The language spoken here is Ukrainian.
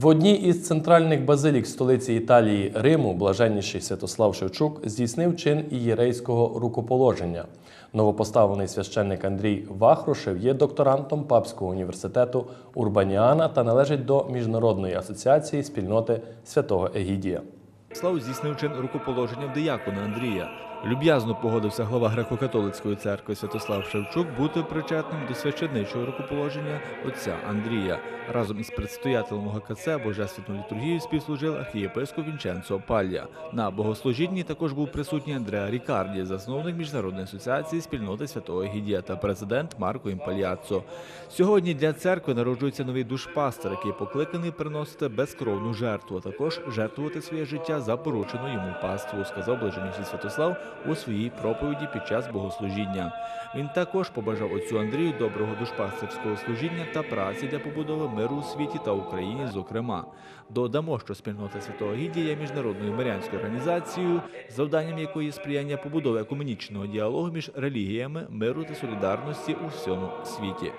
В одній із центральних базилік столиці Італії Риму блаженніший Святослав Шевчук здійснив чин ієрейського рукоположення. Новопоставлений священник Андрій Вахрушев є докторантом Папського університету Урбаніана та належить до міжнародної асоціації спільноти святого Егідія. Слав здійснив чин рукоположення диякона Андрія. Люб'язно погодився глава греко-католицької церкви Святослав Шевчук бути причетним до священичого рукоположення отця Андрія. Разом із предстоятелем ГКЦ Божественну літургію співслужив архієпископ Вінченцо Палля. На богослужінні також був присутній Андреа Рікарді, засновник міжнародної асоціації спільноти святого Гідія та президент Марко Імпальяццо. Сьогодні для церкви народжується новий душпастер, який покликаний приносити безкровну жертву, а також жертвувати своє життя за поручену йому паству, сказав блаженніший Святослав у своїй проповіді під час богослужіння. Він також побажав отцю Андрію доброго душпастерського служіння та праці для побудови миру у світі та Україні, зокрема. Додамо, що спільнота Святого Гідія є міжнародною мирянською організацією, завданням якої сприяння побудови екуменічного діалогу між релігіями, миру та солідарності у всьому світі.